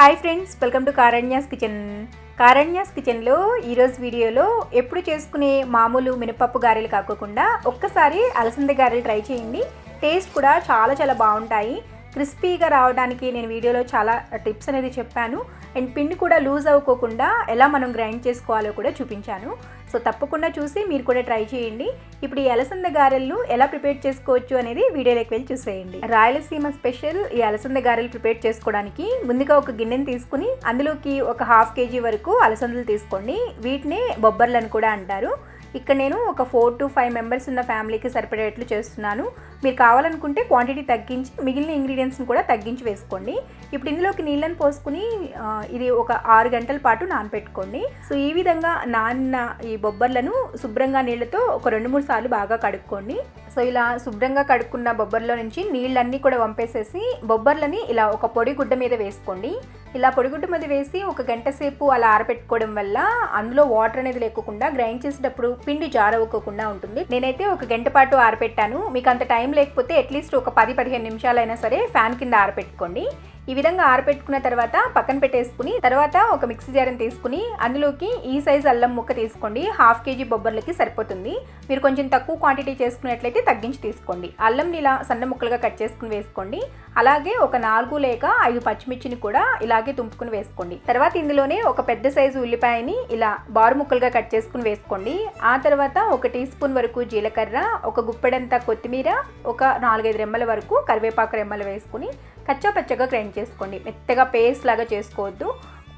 Hi friends welcome to Karanya's kitchen Karanya's కిచెన్లో ఈరోజు వీడియోలో ఎప్పుడు చేసుకునే మామూలు మినపప్పు గారెలు కాకోకుండా ఒక్కసారి అలసంద గారెలు ట్రై చేయండి. టేస్ట్ కూడా చాలా చాలా బాగుంటాయి. క్రిస్పీగా రావడానికి నేను వీడియోలో చాలా టిప్స్ అనేది చెప్పాను. అండ్ పిండి కూడా లూజ్ అవ్వకోకుండా ఎలా మనం గ్రైండ్ చేసుకోవాలో కూడా చూపించాను. సో తప్పకుండా చూసి మీరు కూడా ట్రై చేయండి. ఇప్పుడు ఈ అలసంద గారెలు ఎలా ప్రిపేర్ చేసుకోవచ్చు అనేది వీడియోలోకి వెళ్ళి చూసేయండి. రాయలసీమ స్పెషల్ ఈ అలసంద గారెలు ప్రిపేర్ చేసుకోవడానికి ముందుగా ఒక గిన్నెని తీసుకుని అందులోకి ఒక హాఫ్ కేజీ వరకు అలసందలు తీసుకోండి. వీటినే అని కూడా అంటారు. ఇక్కడ నేను ఒక ఫోర్ టు ఫైవ్ మెంబర్స్ ఉన్న ఫ్యామిలీకి సరిపడేట్లు చేస్తున్నాను. మీరు కావాలనుకుంటే క్వాంటిటీ తగ్గించి మిగిలిన ఇంగ్రీడియంట్స్ని కూడా తగ్గించి వేసుకోండి. ఇప్పుడు ఇందులోకి నీళ్ళని పోసుకుని ఇది ఒక ఆరు గంటల పాటు నానపెట్టుకోండి. సో ఈ విధంగా నాన్న ఈ బొబ్బర్లను శుభ్రంగా నీళ్ళతో ఒక రెండు మూడు సార్లు బాగా కడుక్కోండి. సో ఇలా శుభ్రంగా కడుక్కున్న బొబ్బర్లో నుంచి నీళ్ళన్నీ కూడా వంపేసేసి బొబ్బర్లని ఇలా ఒక పొడి గుడ్డ మీద వేసుకోండి. ఇలా పొడిగుడ్డ మీద వేసి ఒక గంట సేపు అలా ఆరబెట్టుకోవడం వల్ల అందులో వాటర్ అనేది లేకుండా గ్రైండ్ చేసేటప్పుడు పిండి జారవ్వకోకుండా ఉంటుంది. నేనైతే ఒక గంట పాటు ఆరబెట్టాను. మీకు అంత టైం లేకపోతే అట్లీస్ట్ ఒక పది పదిహేను నిమిషాలైనా సరే ఫ్యాన్ కింద ఆరబెట్టుకోండి. ఈ విధంగా ఆరబెట్టుకున్న తర్వాత పక్కన పెట్టేసుకుని తర్వాత ఒక మిక్సీ జార్ని తీసుకుని అందులోకి ఈ సైజ్ అల్లం ముక్క తీసుకోండి. హాఫ్ కేజీ బొబ్బర్లకి సరిపోతుంది. మీరు కొంచెం తక్కువ క్వాంటిటీ చేసుకున్నట్లయితే తగ్గించి తీసుకోండి. అల్లంని ఇలా సన్న ముక్కలుగా కట్ చేసుకుని వేసుకోండి. అలాగే ఒక నాలుగు లేక ఐదు పచ్చిమిర్చిని కూడా ఇలాగే తుంపుకుని వేసుకోండి. తర్వాత ఇందులోనే ఒక పెద్ద సైజు ఉల్లిపాయని ఇలా బారు ముక్కలుగా కట్ చేసుకుని వేసుకోండి. ఆ తర్వాత ఒక టీ స్పూన్ వరకు జీలకర్ర ఒక గుప్పెడంత కొత్తిమీర ఒక నాలుగైదు రెమ్మల వరకు కరివేపాకు రెమ్మలు వేసుకుని కచ్చా పచ్చగా గ్రైండ్ చేసుకోండి. మెత్తగా పేస్ట్ లాగా చేసుకోవద్దు.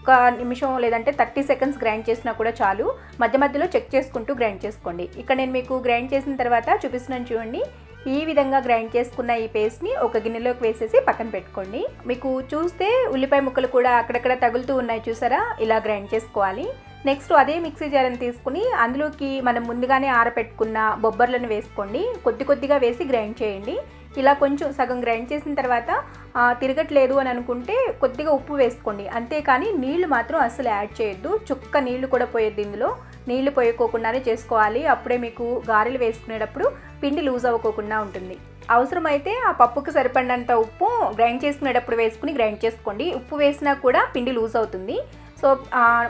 ఒక నిమిషం లేదంటే థర్టీ సెకండ్స్ గ్రైండ్ చేసినా కూడా చాలు. మధ్య మధ్యలో చెక్ చేసుకుంటూ గ్రైండ్ చేసుకోండి. ఇక్కడ నేను మీకు గ్రైండ్ చేసిన తర్వాత చూపిస్తున్నాను చూడండి. ఈ విధంగా గ్రైండ్ చేసుకున్న ఈ పేస్ట్ని ఒక గిన్నెలోకి వేసేసి పక్కన పెట్టుకోండి. మీకు చూస్తే ఉల్లిపాయ ముక్కలు కూడా అక్కడక్కడ తగులుతూ ఉన్నాయి చూసారా? ఇలా గ్రైండ్ చేసుకోవాలి. నెక్స్ట్ అదే మిక్సీ జార్ని తీసుకుని అందులోకి మనం ముందుగానే ఆరపెట్టుకున్న బొబ్బర్లను వేసుకోండి. కొద్ది కొద్దిగా వేసి గ్రైండ్ చేయండి. ఇలా కొంచెం సగం గ్రైండ్ చేసిన తర్వాత తిరగట్లేదు అని అనుకుంటే కొద్దిగా ఉప్పు వేసుకోండి. అంతేకాని నీళ్ళు మాత్రం అసలు యాడ్ చేయొద్దు. చుక్క నీళ్ళు కూడా పోయొద్దు ఇందులో. నీళ్ళు పోయకోకుండానే చేసుకోవాలి. అప్పుడే మీకు గారెలు వేసుకునేటప్పుడు పిండి లూజ్ అవ్వకోకుండా ఉంటుంది. అవసరమైతే ఆ పప్పుకు సరిపడినంత ఉప్పు గ్రైండ్ చేసుకునేటప్పుడు వేసుకుని గ్రైండ్ చేసుకోండి. ఉప్పు వేసినా కూడా పిండి లూజ్ అవుతుంది. సో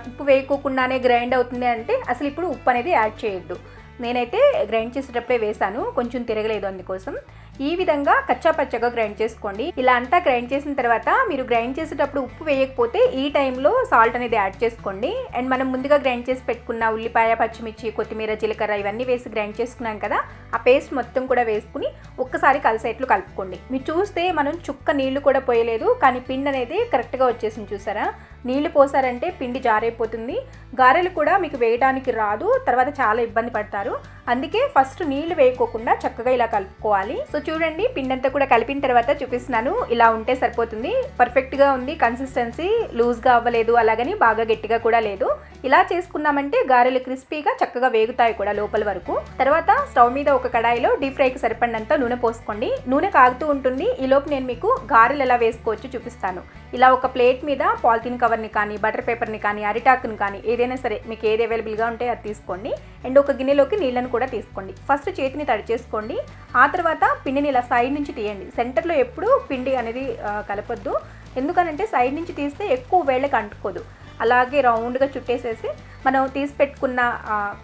ఉప్పు వేయకోకుండానే గ్రైండ్ అవుతుంది అంటే అసలు ఇప్పుడు ఉప్పు అనేది యాడ్ చేయొద్దు. నేనైతే గ్రైండ్ చేసేటప్పుడే వేసాను. కొంచెం తిరగలేదు అందుకోసం. ఈ విధంగా కచ్చా పచ్చగా గ్రైండ్ చేసుకోండి. ఇలా అంతా గ్రైండ్ చేసిన తర్వాత మీరు గ్రైండ్ చేసేటప్పుడు ఉప్పు వేయకపోతే ఈ టైంలో సాల్ట్ అనేది యాడ్ చేసుకోండి. అండ్ మనం ముందుగా గ్రైండ్ చేసి పెట్టుకున్న ఉల్లిపాయ పచ్చిమిర్చి కొత్తిమీర జీలకర్ర ఇవన్నీ వేసి గ్రైండ్ చేసుకున్నాం కదా ఆ పేస్ట్ మొత్తం కూడా వేసుకుని ఒక్కసారి కలిసేట్లు కలుపుకోండి. మీరు చూస్తే మనం చుక్క నీళ్ళు కూడా పోయలేదు కానీ పిండి అనేది కరెక్ట్గా వచ్చేసింది చూసారా? నీళ్ళు పోసారంటే పిండి జారైపోతుంది. గారెలు కూడా మీకు వేయడానికి రాదు తర్వాత చాలా ఇబ్బంది పడతారు. అందుకే ఫస్ట్ నీళ్ళు వేయకోకుండా చక్కగా ఇలా కలుపుకోవాలి. సో చూడండి పిండి అంతా కూడా కలిపిన తర్వాత చూపిస్తున్నాను. ఇలా ఉంటే సరిపోతుంది. పర్ఫెక్ట్గా ఉంది కన్సిస్టెన్సీ లూజ్గా అవ్వలేదు అలాగని బాగా గట్టిగా కూడా లేదు. ఇలా చేసుకున్నామంటే గారెలు క్రిస్పీగా చక్కగా వేగుతాయి కూడా లోపల వరకు. తర్వాత స్టవ్ మీద ఒక కడాయిలో డీప్ ఫ్రైకి సరిపడినంత నూనె పోసుకోండి. నూనె కాగుతూ ఉంటుంది. ఈలోపు నేను మీకు గారెలు ఎలా వేసుకోవచ్చు చూపిస్తాను. ఇలా ఒక ప్లేట్ మీద పాలిథిన్ కవర్ని కానీ బటర్ పేపర్ని కానీ అరిటాక్ని కానీ ఏదైనా సరే మీకు ఏది అవైలబుల్గా ఉంటే అది తీసుకోండి. అండ్ ఒక గిన్నెలోకి నీళ్ళను కూడా తీసుకోండి. ఫస్ట్ చేతిని తడి చేసుకోండి. ఆ తర్వాత పిండిని ఇలా సైడ్ నుంచి తీయండి. సెంటర్లో ఎప్పుడూ పిండి అనేది కలపద్దు కలపొద్దు. ఎందుకనంటే సైడ్ నుంచి తీస్తే ఎక్కువ వేళ్ళకి అంటుకోదు. అలాగే రౌండ్గా చుట్టేసేసి మనం తీసి పెట్టుకున్న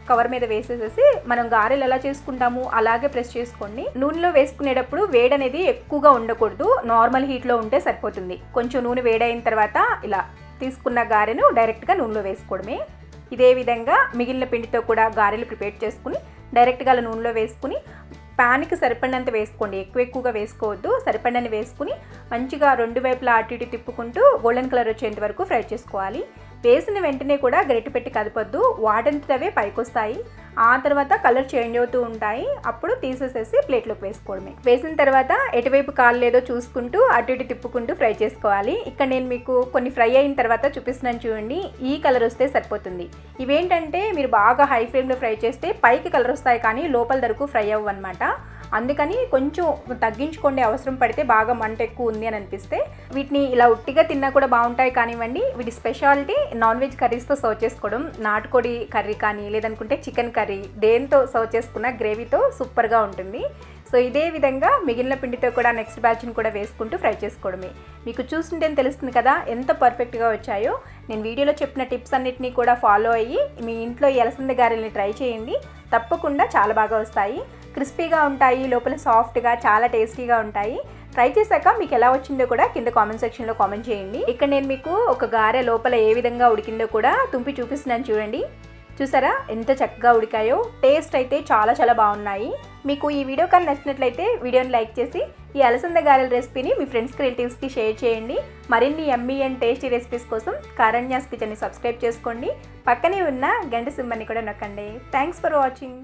కవర్ మీద వేసేసేసి మనం గారెలు ఎలా చేసుకుంటాము అలాగే ప్రెస్ చేసుకోండి. నూనెలో వేసుకునేటప్పుడు వేడి అనేది ఎక్కువగా ఉండకూడదు. నార్మల్ హీట్లో ఉంటే సరిపోతుంది. కొంచెం నూనె వేడైన తర్వాత ఇలా తీసుకున్న గారెను డైరెక్ట్గా నూనెలో వేసుకోవడమే. ఇదే విధంగా మిగిలిన పిండితో కూడా గారెలు ప్రిపేర్ చేసుకుని డైరెక్ట్గా అలా నూనెలో వేసుకుని ప్యాన్కి సరిపడినంత వేసుకోండి. ఎక్కువ ఎక్కువగా వేసుకోవద్దు. సరిపడినని వేసుకుని మంచిగా రెండు వైపులా అటు ఇటు తిప్పుకుంటూ గోల్డెన్ కలర్ వచ్చేంత వరకు ఫ్రై చేసుకోవాలి. వేసిన వెంటనే కూడా గరిటె పెట్టి కదపొద్దు. వాటంతటవే పైకొస్తాయి. ఆ తర్వాత కలర్ చేంజ్ అవుతూ ఉంటాయి. అప్పుడు తీసేసేసి ప్లేట్లోకి వేసుకోవడమే. వేసిన తర్వాత ఎటువైపు కాలు లేదో చూసుకుంటూ అటు ఇటు తిప్పుకుంటూ ఫ్రై చేసుకోవాలి. ఇక్కడ నేను మీకు కొన్ని ఫ్రై అయిన తర్వాత చూపిస్తున్నాను చూడండి. ఈ కలర్ వస్తే సరిపోతుంది. ఇవేంటంటే మీరు బాగా హై ఫ్లేమ్లో ఫ్రై చేస్తే పైకి కలర్ వస్తాయి కానీ లోపల వరకు ఫ్రై అవ్వవు అనమాట అందుకని కొంచెం తగ్గించుకోండి అవసరం పడితే బాగా మంట ఎక్కువ ఉంది అని అనిపిస్తే వీటిని ఇలా ఉట్టిగా తిన్నా కూడా బాగుంటాయి కానివ్వండి. వీటి స్పెషాలిటీ నాన్ వెజ్ కర్రీస్తో సర్వ్ చేసుకోవడం. నాటుకోడి కర్రీ కానీ లేదనుకుంటే చికెన్ కర్రీ దేంతో సర్వ్ చేసుకున్న గ్రేవీతో సూపర్గా ఉంటుంది. సో ఇదే విధంగా మిగిలిన పిండితో కూడా నెక్స్ట్ బ్యాచ్ని కూడా వేసుకుంటూ ఫ్రై చేసుకోవడమే. మీకు చూస్తుంటే తెలుస్తుంది కదా ఎంత పర్ఫెక్ట్గా వచ్చాయో. నేను వీడియోలో చెప్పిన టిప్స్ అన్నిటినీ కూడా ఫాలో అయ్యి మీ ఇంట్లో ఎలసంద గారెల్ని ట్రై చేయండి. తప్పకుండా చాలా బాగా వస్తాయి. క్రిస్పీగా ఉంటాయి లోపల సాఫ్ట్గా చాలా టేస్టీగా ఉంటాయి. ట్రై చేశాక మీకు ఎలా వచ్చిందో కూడా కింద కామెంట్ సెక్షన్లో కామెంట్ చేయండి. ఇక్కడ నేను మీకు ఒక గారె లోపల ఏ విధంగా ఉడికిందో కూడా తుంపి చూపిస్తున్నాను చూడండి. చూసారా? ఎంత చక్కగా ఉడికాయో. టేస్ట్ అయితే చాలా చాలా బాగున్నాయి. మీకు ఈ వీడియో కానీ నచ్చినట్లయితే వీడియోని లైక్ చేసి ఈ అలసంద గారెల రెసిపీని మీ ఫ్రెండ్స్కి రిలేటివ్స్కి షేర్ చేయండి. మరిన్ని ఎమ్మీ అండ్ టేస్టీ రెసిపీస్ కోసం కారణ్యాస్ కిచెన్ని సబ్స్క్రైబ్ చేసుకోండి. పక్కనే ఉన్న గంట సింబల్ని కూడా నొక్కండి. Thanks for watching.